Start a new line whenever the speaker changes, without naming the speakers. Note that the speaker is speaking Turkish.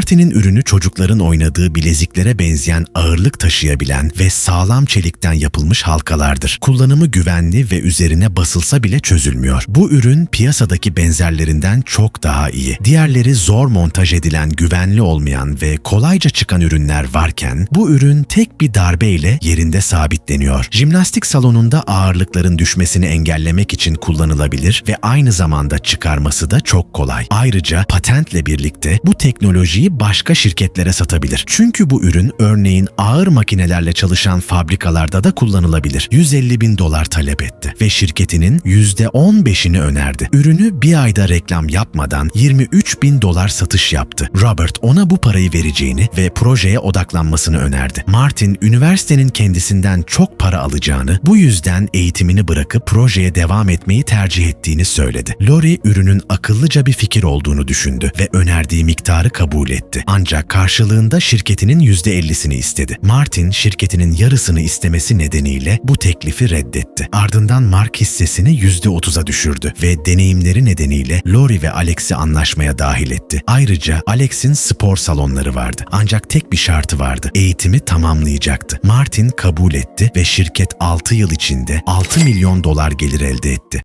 Martin'in ürünü çocukların oynadığı bileziklere benzeyen ağırlık taşıyabilen ve sağlam çelikten yapılmış halkalardır. Kullanımı güvenli ve üzerine basılsa bile çözülmüyor. Bu ürün piyasadaki benzerlerinden çok daha iyi. Diğerleri zor montaj edilen, güvenli olmayan ve kolayca çıkan ürünler varken bu ürün tek bir darbeyle yerinde sabitleniyor. Jimnastik salonunda ağırlıkların düşmesini engellemek için kullanılabilir ve aynı zamanda çıkarması da çok kolay. Ayrıca patentle birlikte bu teknolojiyi başka şirketlere satabilir. Çünkü bu ürün örneğin ağır makinelerle çalışan fabrikalarda da kullanılabilir. 150 bin dolar talep etti ve şirketinin %15'ini önerdi. Ürünü bir ayda reklam yapmadan 23 bin dolar satış yaptı. Robert ona bu parayı vereceğini ve projeye odaklanmasını önerdi. Martin, üniversitenin kendisinden çok para alacağını, bu yüzden eğitimini bırakıp projeye devam etmeyi tercih ettiğini söyledi. Lori, ürünün akıllıca bir fikir olduğunu düşündü ve önerdiği miktarı kabul etti. Ancak karşılığında şirketinin %50'sini istedi. Martin, şirketinin yarısını istemesi nedeniyle bu teklifi reddetti. Ardından Mark hissesini %30'a düşürdü ve deneyimleri nedeniyle Lori ve Alex'i anlaşmaya dahil etti. Ayrıca Alex'in spor salonları vardı. Ancak tek bir şartı vardı. Eğitimi tamamlayacaktı. Martin kabul etti ve şirket 6 yıl içinde 6 milyon dolar gelir elde etti.